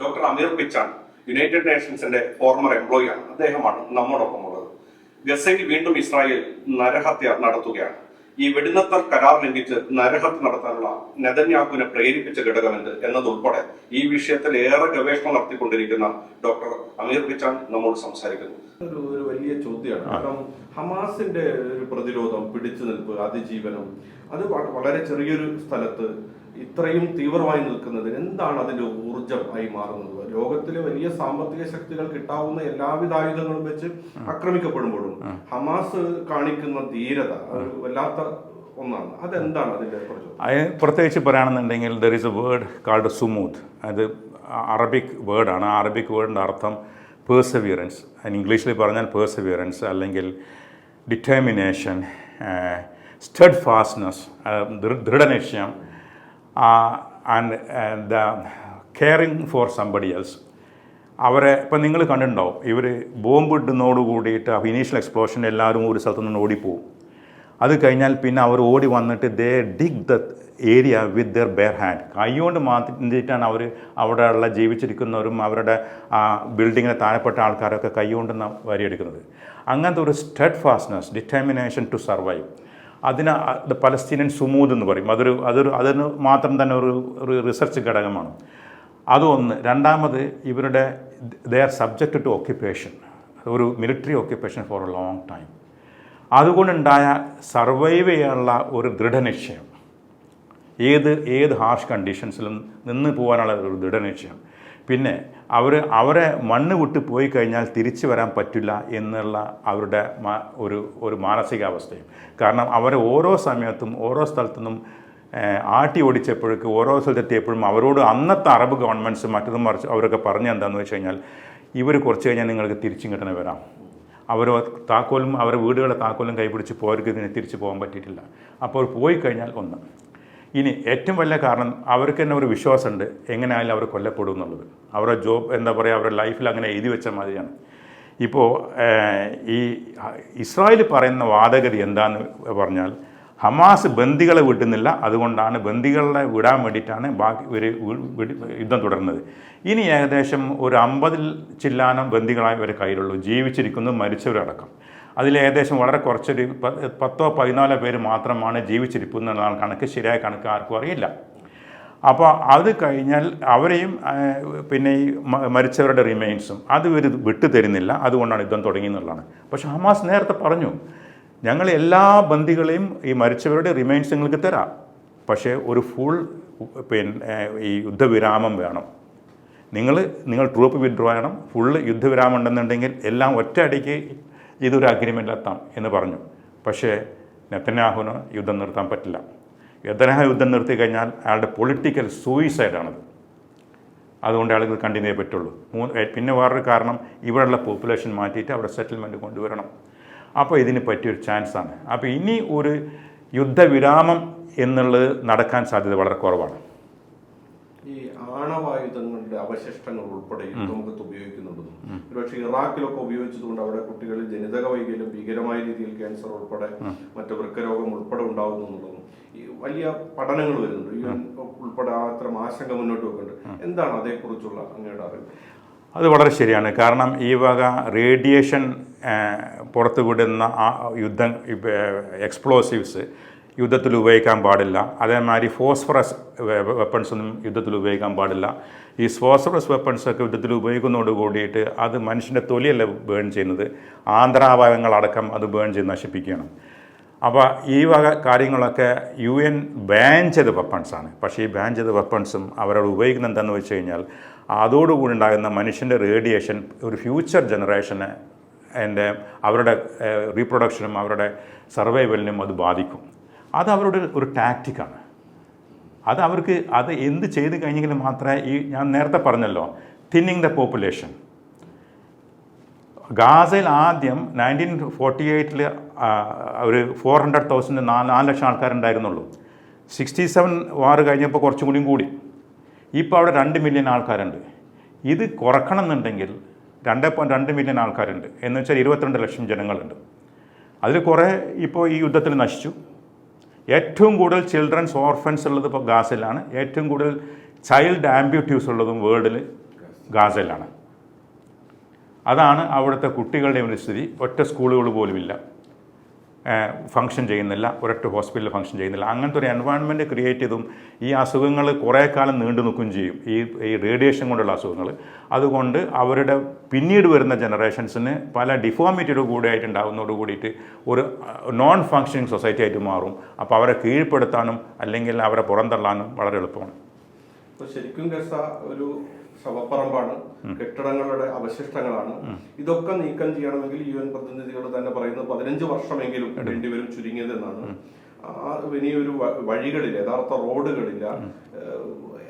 Doctor Ameer Pichan United നേഷൻസിന്റെ former employee ആണ്. അദ്ദേഹമാണ് നമ്മോടൊപ്പം ഉള്ളത്. ഗസയിൽ വീണ്ടും ഇസ്രായേൽ നരഹത്യ നടത്തുകയാണ്. ഈ വെടിനിർത്തൽ കരാർ ലംഘിച്ച് നരഹത്യ നടത്താനുള്ള നെതന്യാഹുവിനെ പ്രേരിപ്പിച്ച ഘടകമെന്ത് എന്നതുൾപ്പെടെ ഈ വിഷയത്തിൽ ഏറെ ഗവേഷണം നടത്തിക്കൊണ്ടിരിക്കുന്ന ഡോക്ടർ അമീർ പിച്ചാൻ നമ്മോട് സംസാരിക്കുന്നു. ഒരു ഒരു വലിയ ചോദ്യമാണ്. കാരണം ഹമാസിന്റെ ഒരു പ്രതിരോധം പിടിച്ചു നിൽപ്പ് അതിജീവനം അത് വളരെ ചെറിയൊരു സ്ഥലത്ത് ഇത്രയും തീവ്രമായി നിൽക്കുന്നതിന് എന്താണ് അതിന്റെ ഊർജം ആയി മാറുന്നത്? ലോകത്തിലെ വലിയ സാമ്പത്തിക ശക്തികൾ കിട്ടാവുന്ന എല്ലാവിധ ആയുധങ്ങളും വെച്ച് ആക്രമിക്കപ്പെടുമ്പോഴും ഹമാസ് കാണിക്കുന്ന ധീരത വല്ലാത്ത ഒന്നാണ്. അതെന്താണ് അതിന്റെ അതെ പ്രത്യേകിച്ച് പറയുകയാണെന്നുണ്ടെങ്കിൽ there is a word called സുമൂത്ത് അത് അറബിക് വേർഡാണ് ആ അറബിക് വേർഡിന്റെ അർത്ഥം പേഴ്സവിയറൻസ് അതിന് ഇംഗ്ലീഷിൽ പറഞ്ഞാൽ പേഴ്സവിയറൻസ് അല്ലെങ്കിൽ ഡിറ്റർമിനേഷൻ സ്റ്റഡ് ഫാസ്റ്റ്നസ് ദൃഢനിശ്ചയം and the caring for somebody else അവരെ ഇപ്പം നിങ്ങൾ കണ്ടിട്ടുണ്ടാവും ഇവർ ബോംബ് ഇടുന്നതോട് കൂടിയിട്ട് ഇനീഷ്യൽ എക്സ്പ്ലോഷൻ എല്ലാവരും ഒരു സ്ഥലത്തു നിന്ന് ഓടിപ്പോവും. അത് കഴിഞ്ഞാൽ പിന്നെ അവർ ഓടി വന്നിട്ട് they dig the area with their bare hand കൈകൊണ്ട് മാറ്റിയിട്ടാണ് അവർ അവിടെയുള്ള ജീവിച്ചിരിക്കുന്നവരും അവരുടെ ആ ബിൽഡിങ്ങിന് താഴെപ്പെട്ട ആൾക്കാരൊക്കെ കൈകൊണ്ട് വരിയെടുക്കുന്നത്. അങ്ങനത്തെ ഒരു steadfastness determination to survive അതിന് ദ പലസ്തീനിയൻ സുമൂദ് എന്ന് പറയും. അതൊരു അതൊരു അതിന് മാത്രം തന്നെ ഒരു ഒരു റിസർച്ച് ഘടകമാണ്. അതൊന്ന്. രണ്ടാമത് ഇവരുടെ they are subject to occupation ഒരു military occupation for a long time അതുകൊണ്ടുണ്ടായ survive ചെയ്യാനുള്ള ഒരു ദൃഢനിശ്ചയം. ഏത് ഏത് ഹാർഷ് കണ്ടീഷൻസിലും നിന്ന് പോകാനുള്ള ഒരു ദൃഢനിശ്ചയം. പിന്നെ അവർ അവരെ മണ്ണ് വിട്ട് പോയി കഴിഞ്ഞാൽ തിരിച്ചു വരാൻ പറ്റില്ല എന്നുള്ള അവരുടെ ഒരു ഒരു മാനസികാവസ്ഥയും. കാരണം അവരെ ഓരോ സമയത്തും ഓരോ സ്ഥലത്തുനിന്നും നിന്നും ആട്ടി ഓടിച്ചപ്പോഴേക്ക് ഓരോ സ്ഥലത്തെത്തിയപ്പോഴും അവരോട് അന്നത്തെ അറബ് ഗവൺമെന്റ്സ് മറ്റൊന്നും മറിച്ച് അവരൊക്കെ പറഞ്ഞ എന്താണെന്ന് വെച്ച് കഴിഞ്ഞാൽ ഇവർ കുറച്ച് കഴിഞ്ഞാൽ നിങ്ങൾക്ക് തിരിച്ചും കിട്ടണ വരാം. അവർ താക്കോലും അവരുടെ വീടുകളെ താക്കോലും കൈപിടിച്ച് പോയവർക്ക് ഇതിനെ തിരിച്ചു പോകാൻ പറ്റിയിട്ടില്ല. അപ്പോൾ പോയി കഴിഞ്ഞാൽ ഒന്ന്. ഇനി ഏറ്റവും വലിയ കാരണം അവർക്ക് തന്നെ ഒരു വിശ്വാസമുണ്ട് എങ്ങനെയായാലും അവർ കൊല്ലപ്പെടും എന്നുള്ളത്. അവരുടെ ജോബ് എന്താ പറയുക അവരുടെ ലൈഫിൽ അങ്ങനെ എഴുതി വെച്ച മാതിരിയാണ്. ഇപ്പോൾ ഈ ഇസ്രായേൽ പറയുന്ന വാദഗതി എന്താന്ന് പറഞ്ഞാൽ ഹമാസ് ബന്ദികളെ വിട്ടുന്നില്ല അതുകൊണ്ടാണ് ബന്ദികളെ വിടാൻ വേണ്ടിയിട്ടാണ് ബാക്കി ഒരു യുദ്ധം തുടർന്നത് ഇനി ഏകദേശം ഒരു അമ്പതിൽ ചില്ലാനം ബന്ദികളായി ഇവരെ കയ്യിലുള്ളൂ. ജീവിച്ചിരിക്കുന്നു മരിച്ചവരടക്കം. അതിൽ ഏകദേശം വളരെ കുറച്ചൊരു പത്തോ പതിനാലോ പേര് മാത്രമാണ് ജീവിച്ചിരിക്കുന്നതാണ് കണക്ക്. ശരിയായ കണക്ക് ആർക്കും അറിയില്ല. അപ്പോൾ അത് കഴിഞ്ഞാൽ അവരെയും പിന്നെ ഈ മരിച്ചവരുടെ റിമൈൻസും അത് ഇവർ വിട്ടു തരുന്നില്ല അതുകൊണ്ടാണ് യുദ്ധം തുടങ്ങി എന്നുള്ളതാണ്. പക്ഷേ ഹമാസ് നേരത്തെ പറഞ്ഞു ഞങ്ങൾ എല്ലാ ബന്ദികളെയും ഈ മരിച്ചവരുടെ റിമൈൻസ് നിങ്ങൾക്ക് തരാം. പക്ഷേ ഒരു ഫുൾ പിന്നെ ഈ യുദ്ധവിരാമം വേണം. നിങ്ങൾ നിങ്ങൾ ട്രൂപ്പ് വിഡ്രോ ചെയ്യണം. ഫുള്ള് യുദ്ധവിരാമം ഉണ്ടെന്നുണ്ടെങ്കിൽ എല്ലാം ഒറ്റയടിക്ക് ഇതൊരു അഗ്രിമെന്റ് അഗ്രിമെന്റിലെത്താം എന്ന് പറഞ്ഞു. പക്ഷേ നെത്തന്യാഹുവിന് യുദ്ധം നിർത്താൻ പറ്റില്ല. നെത്തനാഹു യുദ്ധം നിർത്തി കഴിഞ്ഞാൽ അയാളുടെ പൊളിറ്റിക്കൽ സൂയിസൈഡാണത് അതുകൊണ്ട് അയാൾക്ക് കണ്ടിന്യൂ ചെയ്യേ പറ്റുള്ളൂ. മൂന്ന് പിന്നെ വേറൊരു കാരണം ഇവിടെയുള്ള പോപ്പുലേഷൻ മാറ്റിയിട്ട് അവിടെ സെറ്റിൽമെന്റ് കൊണ്ടുവരണം. അപ്പോൾ ഇതിന് പറ്റിയൊരു ചാൻസാണ് അപ്പോൾ ഇനി ഒരു യുദ്ധവിരാമം എന്നുള്ളത് നടക്കാൻ സാധ്യത വളരെ കുറവാണ്. ഈ ആണവായുധങ്ങളുടെ അവശിഷ്ടങ്ങൾ ഉൾപ്പെടെ യുദ്ധമുഖത്ത് ഉപയോഗിക്കുന്നുണ്ടെന്നും. ഒരുപക്ഷെ ഇറാഖിലൊക്കെ ഉപയോഗിച്ചതുകൊണ്ട് അവിടെ കുട്ടികളിൽ ജനിതക വൈകല്യം ഭീകരമായ രീതിയിൽ ക്യാൻസർ ഉൾപ്പെടെ മറ്റു വൃക്കരോഗം ഉൾപ്പെടെ ഉണ്ടാകുന്നു എന്നുള്ളതും ഈ വലിയ പഠനങ്ങൾ വരുന്നുണ്ട്. യു എൻ ഉൾപ്പെടെ അത്തരം ആശങ്ക മുന്നോട്ട് വെക്കുന്നുണ്ട്. എന്താണ് അതേക്കുറിച്ചുള്ള അങ്ങയുടെ അറിവ്? അത് വളരെ ശരിയാണ്. കാരണം ഈ വക റേഡിയേഷൻ പുറത്തുവിടുന്ന ആ യുദ്ധം എക്സ്പ്ലോസീവ്സ് യുദ്ധത്തിൽ ഉപയോഗിക്കാൻ പാടില്ല. അതേമാതിരി ഫോസ്ഫറസ് വെപ്പൺസ് ഒന്നും യുദ്ധത്തിൽ ഉപയോഗിക്കാൻ പാടില്ല. ഈ ഫോസ്ഫറസ് വെപ്പൺസൊക്കെ യുദ്ധത്തിൽ ഉപയോഗിക്കുന്നതോട് കൂടിയിട്ട് അത് മനുഷ്യന്റെ തൊലിയല്ല ബേൺ ചെയ്യുന്നത്? ആന്തരാവയവങ്ങളടക്കം അത് ബേൺ ചെയ്ത് നശിപ്പിക്കുകയാണ്. അപ്പോൾ ഈ വക കാര്യങ്ങളൊക്കെ യു എൻ ബാൻ ചെയ്ത വെപ്പൺസാണ്. പക്ഷേ ഈ ബാൻ ചെയ്ത വെപ്പൺസും അവരോട് ഉപയോഗിക്കുന്നത് എന്താണെന്ന് വെച്ച് കഴിഞ്ഞാൽ അതോടുകൂടി ഉണ്ടാകുന്ന മനുഷ്യന്റെ റേഡിയേഷൻ ഒരു ഫ്യൂച്ചർ ജനറേഷന് എന്റെ അവരുടെ റീപ്രൊഡക്ഷനും അവരുടെ സർവൈവലിനും അത് ബാധിക്കും. അത് അവരുടെ ഒരു ടാക്റ്റിക്കാണ് അത് അവർക്ക് അത് എന്ത് ചെയ്ത് കഴിഞ്ഞെങ്കിൽ മാത്രമേ ഈ ഞാൻ നേരത്തെ പറഞ്ഞല്ലോ തിന്നിങ് ദ പോപ്പുലേഷൻ ഗാസയിൽ ആദ്യം നയന്റീൻ ഫോർട്ടി എയ്റ്റിൽ ഒരു ഫോർ ഹൺഡ്രഡ് തൗസൻഡ് നാല് നാല് ലക്ഷം ആൾക്കാരുണ്ടായിരുന്നുള്ളൂ. സിക്സ്റ്റി സെവൻ വാർ കഴിഞ്ഞപ്പോൾ കുറച്ചും കൂടിയും കൂടി. ഇപ്പോൾ അവിടെ രണ്ട് മില്യൺ ആൾക്കാരുണ്ട്. ഇത് കുറക്കണം എന്നുണ്ടെങ്കിൽ രണ്ട് പോയിന്റ് രണ്ട് മില്യൺ ആൾക്കാരുണ്ട്. എന്ന് വെച്ചാൽ ഇരുപത്തിരണ്ട് ലക്ഷം ജനങ്ങളുണ്ട്. അതിൽ കുറേ ഇപ്പോൾ ഈ യുദ്ധത്തിൽ നശിച്ചു. ഏറ്റവും കൂടുതൽ ചിൽഡ്രൻസ് ഓർഫൻസ് ഉള്ളത് ഇപ്പോൾ ഗാസയിലാണ്. ഏറ്റവും കൂടുതൽ ചൈൽഡ് ആംബ്യൂട്ടീവ്സ് ഉള്ളതും വേൾഡിൽ ഗാസയിലാണ്. അതാണ് അവിടുത്തെ കുട്ടികളുടെ സ്ഥിതി. ഒറ്റ സ്കൂളുകൾ പോലുമില്ല. ഫങ്ഷൻ ചെയ്യുന്നില്ല ഒരൊറ്റ ഹോസ്പിറ്റലിൽ ഫങ്ഷൻ ചെയ്യുന്നില്ല. അങ്ങനത്തെ ഒരു എൻവയോൺമെന്റ് ക്രിയേറ്റ് ചെയ്തും ഈ അസുഖങ്ങൾ കുറേ കാലം നീണ്ടു നിൽക്കുകയും ചെയ്യും. ഈ ഈ റേഡിയേഷൻ കൊണ്ടുള്ള അസുഖങ്ങൾ. അതുകൊണ്ട് അവരുടെ പിന്നീട് വരുന്ന ജനറേഷൻസിന് പല ഡിഫോമിറ്റിയുടെ കൂടെ ആയിട്ടുണ്ടാകുന്നതോട് കൂടിയിട്ട് ഒരു നോൺ ഫങ്ഷനിങ് സൊസൈറ്റി ആയിട്ട് മാറും. അപ്പോൾ അവരെ കീഴ്പ്പെടുത്താനും അല്ലെങ്കിൽ അവരെ പുറന്തള്ളാനും വളരെ എളുപ്പമാണ്. ശരിക്കും ഒരു ശവപ്പറമ്പാണ് കെട്ടിടങ്ങളുടെ അവശിഷ്ടങ്ങളാണ്. ഇതൊക്കെ നീക്കം ചെയ്യണമെങ്കിൽ യു എൻ പ്രതിനിധികൾ തന്നെ പറയുന്നത് പതിനഞ്ച് വർഷമെങ്കിലും വേണ്ടിവരും ചുരുങ്ങിയത് എന്നാണ്. ആ ഇനിയൊരു വ- വഴികളില്ല യഥാർത്ഥ റോഡുകളില്ല.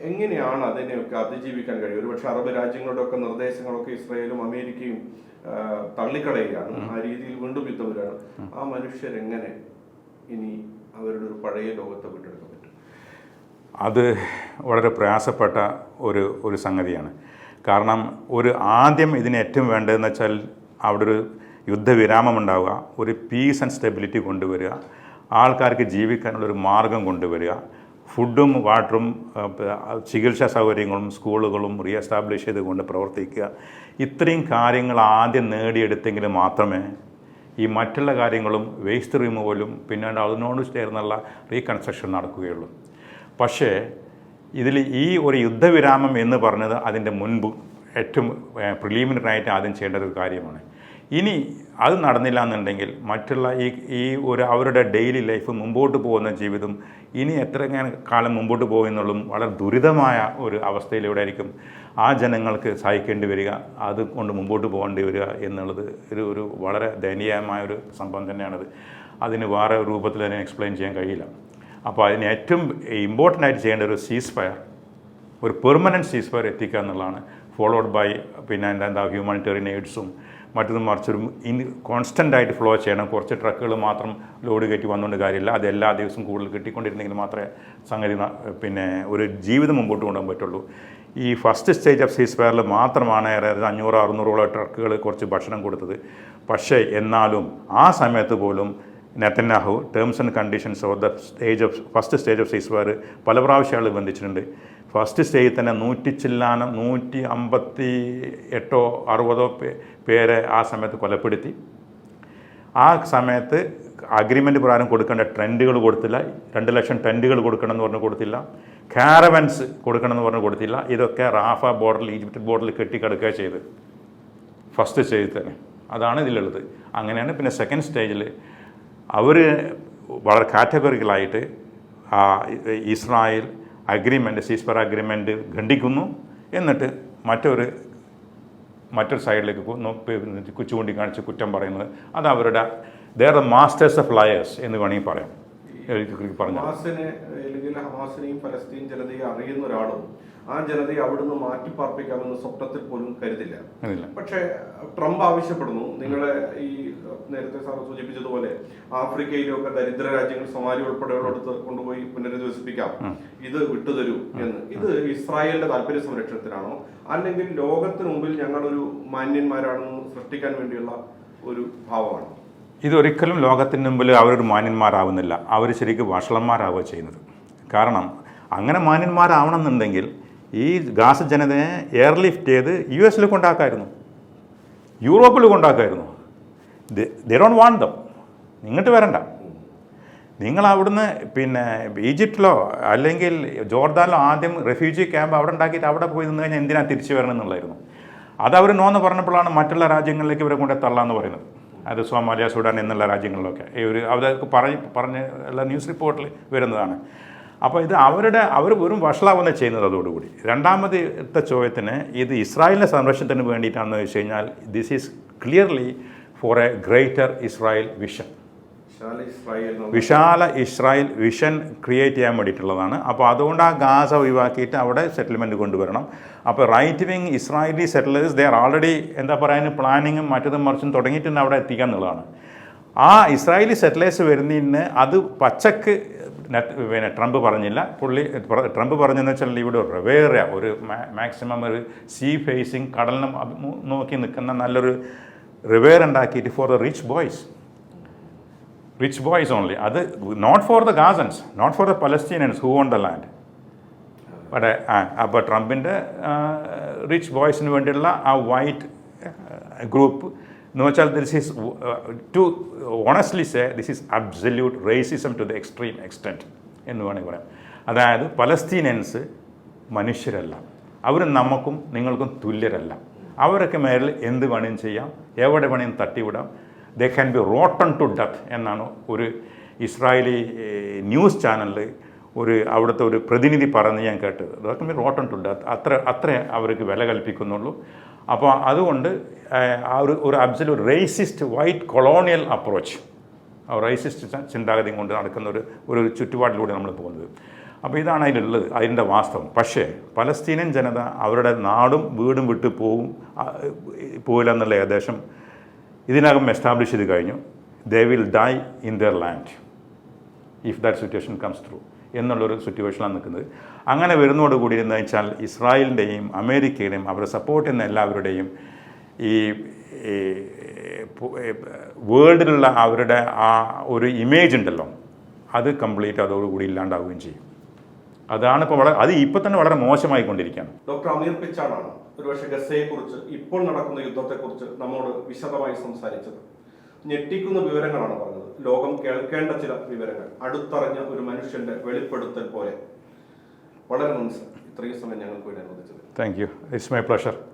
എങ്ങനെയാണ് അതിനെയൊക്കെ അതിജീവിക്കാൻ കഴിയും ഒരുപക്ഷെ അറബ് രാജ്യങ്ങളുടെ ഒക്കെ നിർദ്ദേശങ്ങളൊക്കെ ഇസ്രയേലും അമേരിക്കയും തള്ളിക്കളയുകയാണ്. ആ രീതിയിൽ വീണ്ടും യുദ്ധം വരികയാണ്. ആ മനുഷ്യരെങ്ങനെ ഇനി അവരുടെ ഒരു പഴയ ലോകത്തെ വിട്ടെടുക്കാൻ പറ്റും അത് വളരെ പ്രയാസപ്പെട്ട ഒരു ഒരു സംഗതിയാണ്. കാരണം ഒരു ആദ്യം ഇതിന് ഏറ്റവും വേണ്ടതെന്ന് വെച്ചാൽ അവിടെ ഒരു യുദ്ധവിരാമം ഉണ്ടാവുക ഒരു പീസ് ആൻഡ് സ്റ്റെബിലിറ്റി കൊണ്ടുവരിക ആൾക്കാർക്ക് ജീവിക്കാനുള്ളൊരു മാർഗം കൊണ്ടുവരിക ഫുഡും വാട്ടറും ചികിത്സാ സൗകര്യങ്ങളും സ്കൂളുകളും റീ എസ്റ്റാബ്ലിഷ് ചെയ്തുകൊണ്ട് പ്രവർത്തിക്കുക. ഇത്രയും കാര്യങ്ങൾ ആദ്യം നേടിയെടുത്തെങ്കിൽ മാത്രമേ ഈ മറ്റുള്ള കാര്യങ്ങളും വേസ്റ്റ് റിമൂവലും പിന്നീട് അതിനോട് ചേർന്നുള്ള റീകൺസ്ട്രക്ഷൻ നടക്കുകയുള്ളൂ. പക്ഷേ ഇതിൽ ഈ ഒരു യുദ്ധവിരാമം എന്ന് പറഞ്ഞത് അതിന്റെ മുൻപ് ഏറ്റവും പ്രിലിമിനറി ആയിട്ട് ആദ്യം ചെയ്യേണ്ട ഒരു കാര്യമാണ്. ഇനി അത് നടന്നില്ല എന്നുണ്ടെങ്കിൽ മറ്റുള്ള ഈ ഈ ഒരു അവരുടെ ഡെയിലി ലൈഫ് മുമ്പോട്ട് പോകുന്ന ജീവിതം ഇനി എത്ര കാലം മുമ്പോട്ട് പോകുന്നുള്ളതും വളരെ ദുരിതമായ ഒരു അവസ്ഥയിലൂടെ ആയിരിക്കും. ആ ജനങ്ങൾക്ക് സഹിക്കേണ്ടി വരിക അതുകൊണ്ട് മുമ്പോട്ട് പോകേണ്ടി വരിക എന്നുള്ളത് ഒരു ഒരു വളരെ ദയനീയമായ ഒരു സംഭവം തന്നെയാണത്. അതിന് വേറെ രൂപത്തിൽ തന്നെ എക്സ്പ്ലെയിൻ ചെയ്യാൻ കഴിയില്ല. അപ്പോൾ അതിന് ഏറ്റവും ഇമ്പോർട്ടന്റ് ആയിട്ട് ചെയ്യേണ്ട ഒരു സീസ് ഫയർ ഒരു പെർമനന്റ് സീസ് ഫയർ എത്തിക്കുക എന്നുള്ളതാണ്. ഫോളോഡ് ബൈ പിന്നെ എന്താ എന്താ ഹ്യൂമാനിറ്റേറിയൻ എയ്ഡ്സും മറ്റൊന്നും മറിച്ചൊരു ഇൻ കോൺസ്റ്റന്റ് ആയിട്ട് ഫ്ലോ ചെയ്യണം. കുറച്ച് ട്രക്കുകൾ മാത്രം ലോഡ് കയറ്റി വന്നുകൊണ്ട് കാര്യമില്ല. അത് എല്ലാ ദിവസവും കൂടുതൽ കിട്ടിക്കൊണ്ടിരുന്നെങ്കിൽ മാത്രമേ സംഗതി പിന്നെ ഒരു ജീവിതം മുമ്പോട്ട് കൊണ്ടുപോകാൻ പറ്റുള്ളൂ. ഈ ഫസ്റ്റ് സ്റ്റേജ് ഓഫ് സീസ് ഫയറിൽ മാത്രമാണ് ഏറെ അഞ്ഞൂറ് അറുന്നൂറോളം ട്രക്കുകൾ കുറച്ച് ഭക്ഷണം കൊടുത്തത്. പക്ഷേ എന്നാലും ആ സമയത്ത് പോലും Netanyahu terms and conditions of the stage of first stage of cease fire പല പ്രാവശ്യം ബന്ധിച്ചിട്ടുണ്ട്. ഫസ്റ്റ് സ്റ്റേജിൽ തന്നെ നൂറ്റി ചില്ലാനം നൂറ്റി അമ്പത്തി എട്ടോ അറുപതോ പേരെ ആ സമയത്ത് കൊലപ്പെടുത്തി. ആ സമയത്ത് അഗ്രിമെന്റ് പ്രകാരം കൊടുക്കേണ്ട ട്രെൻഡുകൾ കൊടുത്തില്ല. രണ്ട് ലക്ഷം ട്രെൻഡുകൾ കൊടുക്കണമെന്ന് പറഞ്ഞ് കൊടുത്തില്ല. കാരവൻസ് കൊടുക്കണമെന്ന് പറഞ്ഞ് കൊടുത്തില്ല. ഇതൊക്കെ റാഫ ബോർഡറിൽ ഈജിപ്റ്റ് ബോർഡറിൽ കെട്ടിക്കിടക്കുക ചെയ്ത് ഫസ്റ്റ് സ്റ്റേജിൽ തന്നെ. അതാണ് ഇതിലുള്ളത്. അങ്ങനെയാണ് പിന്നെ സെക്കൻഡ് സ്റ്റേജിൽ അവർ വളരെ കാറ്റഗറിക്കലായിട്ട് ആ ഇസ്രായേൽ അഗ്രിമെന്റ് സീസ്പർ അഗ്രിമെന്റ് ഖണ്ഡിക്കുന്നു. എന്നിട്ട് മറ്റൊരു മറ്റൊരു സൈഡിലേക്ക് ചൂണ്ടിക്കാണിച്ച് കുറ്റം പറയുന്നത് അത് അവരുടെ their the masters of liars എന്ന് വേണമെങ്കിൽ പറയാം. പറഞ്ഞു ഹമാസിനെ അല്ലെങ്കിൽ ഹമാസിനെയും ഫലസ്തീൻ ജനതയെ അറിയുന്ന ഒരാളും ആ ജനതയെ അവിടുന്ന് മാറ്റിപ്പാർപ്പിക്കാമെന്ന് സ്വപ്നത്തിൽ പോലും കരുതില്ല. പക്ഷേ ട്രംപ് ആവശ്യപ്പെടുന്നു. നിങ്ങളെ ഈ നേരത്തെ സാർ സൂചിപ്പിച്ചതുപോലെ ആഫ്രിക്കയിലൊക്കെ ദരിദ്ര രാജ്യങ്ങൾ സൊമാലി ഉൾപ്പെടെയുള്ളിടത്ത് കൊണ്ടുപോയി പുനരധിവസിപ്പിക്കാം. ഇത് വിട്ടുതരൂ എന്ന്. ഇത് ഇസ്രായേലിന്റെ താല്പര്യ സംരക്ഷണത്തിനാണോ? അല്ലെങ്കിൽ ലോകത്തിന് മുമ്പിൽ ഞങ്ങളൊരു മാന്യന്മാരാണെന്ന് സൃഷ്ടിക്കാൻ വേണ്ടിയുള്ള ഒരു ഭാവമാണ്? ഇതൊരിക്കലും ലോകത്തിന് മുമ്പിൽ അവരൊരു മാന്യന്മാരാവുന്നില്ല. അവർ ശരിക്കും വഷളന്മാരാവുക ചെയ്യുന്നത്. കാരണം അങ്ങനെ മാന്യന്മാരാവണമെന്നുണ്ടെങ്കിൽ ഈ ഗാസ ജനതയെ എയർലിഫ്റ്റ് ചെയ്ത് യു എസിൽ കൊണ്ടാക്കായിരുന്നു. യൂറോപ്പിൽ കൊണ്ടാക്കായിരുന്നു. ദേ ഡോൺ വാണ്ട് ദം ഇങ്ങോട്ട് വരണ്ട. നിങ്ങൾ അവിടുന്ന് പിന്നെ ഈജിപ്തിലോ അല്ലെങ്കിൽ ജോർദാനിലോ ആദ്യം റെഫ്യൂജി ക്യാമ്പ് അവിടെ ഉണ്ടാക്കിയിട്ട് അവിടെ പോയി നിന്ന് കഴിഞ്ഞാൽ എന്തിനാണ് തിരിച്ചു വരണം എന്നുള്ളായിരുന്നു അത് അവർ നോന്ന് പറഞ്ഞപ്പോഴാണ് മറ്റുള്ള രാജ്യങ്ങളിലേക്ക് ഇവരെ കൊണ്ട് തള്ളാന്ന് പറയുന്നത്. അത് സോമാലിയ സുഡാൻ എന്നുള്ള രാജ്യങ്ങളിലൊക്കെ. ഒരു അവരൊക്കെ പറഞ്ഞ് പറഞ്ഞ് ഉള്ള ന്യൂസ് റിപ്പോർട്ടിൽ വരുന്നതാണ്. അപ്പോൾ ഇത് അവരുടെ അവർ വെറും വഷളാവുന്ന ചെയ്യുന്നത് അതോടുകൂടി. രണ്ടാമത്തെ ചോദ്യത്തിന് ഇത് ഇസ്രായേലിന്റെ സംരക്ഷണത്തിന് വേണ്ടിയിട്ടാണെന്ന് വെച്ച് കഴിഞ്ഞാൽ this is clearly for a greater Israel vision വിശാല ഇസ്രായേൽ വിഷൻ ക്രിയേറ്റ് ചെയ്യാൻ വേണ്ടിയിട്ടുള്ളതാണ്. അപ്പോൾ അതുകൊണ്ട് ആ ഗാസ ഒഴിവാക്കിയിട്ട് അവിടെ സെറ്റിൽമെന്റ് കൊണ്ടുവരണം. അപ്പോൾ right wing Israeli settlers they are already എന്താ പറയുക പ്ലാനിങ്ങും മറ്റതും മറിച്ചും തുടങ്ങിയിട്ടുണ്ട് അവിടെ എത്തിക്കുക എന്നുള്ളതാണ്. ആ ഇസ്രായേലി സെറ്റിലേഴ്സ് വരുന്നതിന് അത് പച്ചക്ക് പിന്നെ ട്രംപ് പറഞ്ഞില്ല. പുള്ളി ട്രംപ് പറഞ്ഞെന്ന് വെച്ചാൽ ഇവിടെ റിവേറിയ ഒരു മാക്സിമം ഒരു സീ ഫേസിങ് കടലിനും നോക്കി നിൽക്കുന്ന നല്ലൊരു റിവേർ ഉണ്ടാക്കിയിട്ട് for the rich boys. Rich boys only. അത് not for the Gazans not for the Palestinians who own the land. അവിടെ ആ അപ്പോൾ ട്രംപിന്റെ റിച്ച് ബോയ്സിന് വേണ്ടിയുള്ള ആ വൈറ്റ് ഗ്രൂപ്പ് എന്ന് വെച്ചാൽ this is to honestly say this is absolute racism to the extreme extent എന്ന് വേണമെങ്കിൽ പറയാം. അതായത് പലസ്തീനിയൻസ് മനുഷ്യരല്ല. അവർ നമുക്കും നിങ്ങൾക്കും തുല്യരല്ല. അവരൊക്കെ മേലിൽ എന്ത് വേണേലും ചെയ്യാം എവിടെ വേണേലും തട്ടിവിടാം. They can be rotten to death എന്നാണ് ഒരു ഇസ്രായേലി ന്യൂസ് ചാനലിൽ ഒരു അവിടുത്തെ ഒരു പ്രതിനിധി പറഞ്ഞ് ഞാൻ കേട്ടത്. അതൊക്കെ മീൻ റോട്ടൺ ടു അത്ര അത്ര അവർക്ക് വില കൽപ്പിക്കുന്നുള്ളൂ. അപ്പോൾ അതുകൊണ്ട് ആ ഒരു ഒരു absolute racist white colonial approach racist ചിന്താഗതി കൊണ്ട് നടക്കുന്ന ഒരു ഒരു ചുറ്റുപാടിലൂടെ നമ്മൾ പോകുന്നത്. അപ്പോൾ ഇതാണ് അതിലുള്ളത് അതിന്റെ വാസ്തവം. പക്ഷേ പലസ്തീനിയൻ ജനത അവരുടെ നാടും വീടും വിട്ട് പോവും പോകില്ല എന്നുള്ള ഏകദേശം ഇതിനകം എസ്റ്റാബ്ലിഷ് ചെയ്ത് കഴിഞ്ഞു. They will die in their land if that situation comes through എന്നുള്ളൊരു സിറ്റുവേഷനാണ് നിൽക്കുന്നത്. അങ്ങനെ വരുന്നതോട് കൂടി എന്ന് വെച്ചാൽ ഇസ്രായേലിന്റെയും അമേരിക്കയുടെയും അവരെ സപ്പോർട്ട് ചെയ്യുന്ന എല്ലാവരുടെയും ഈ വേൾഡിലുള്ള അവരുടെ ആ ഒരു ഇമേജ് ഉണ്ടല്ലോ. അത് കംപ്ലീറ്റ് അതോടുകൂടി ഇല്ലാണ്ടാവുകയും ചെയ്യും. അതാണ് ഇപ്പോൾ വളരെ അത് ഇപ്പോൾ തന്നെ വളരെ മോശമായി കൊണ്ടിരിക്കുകയാണ് ഡോക്ടർ അമീർ പിച്ചാടാണ് ഒരുപക്ഷെ ഗസയെക്കുറിച്ച് ഇപ്പോൾ നടക്കുന്ന യുദ്ധത്തെക്കുറിച്ച് നമ്മോട് വിശദമായി സംസാരിച്ചത്. ഞെട്ടിക്കുന്ന വിവരങ്ങളാണ് പറഞ്ഞത്. ലോകം കേൾക്കേണ്ട ചില വിവരങ്ങൾ. അടുത്തറിഞ്ഞ ഒരു മനുഷ്യന്റെ വെളിപ്പെടുത്തൽ പോലെ. വളരെ നന്ദി ഇത്രയും സമയം ഞങ്ങൾക്ക് വേണ്ടി അനുവദിച്ചത് thank you it's my pleasure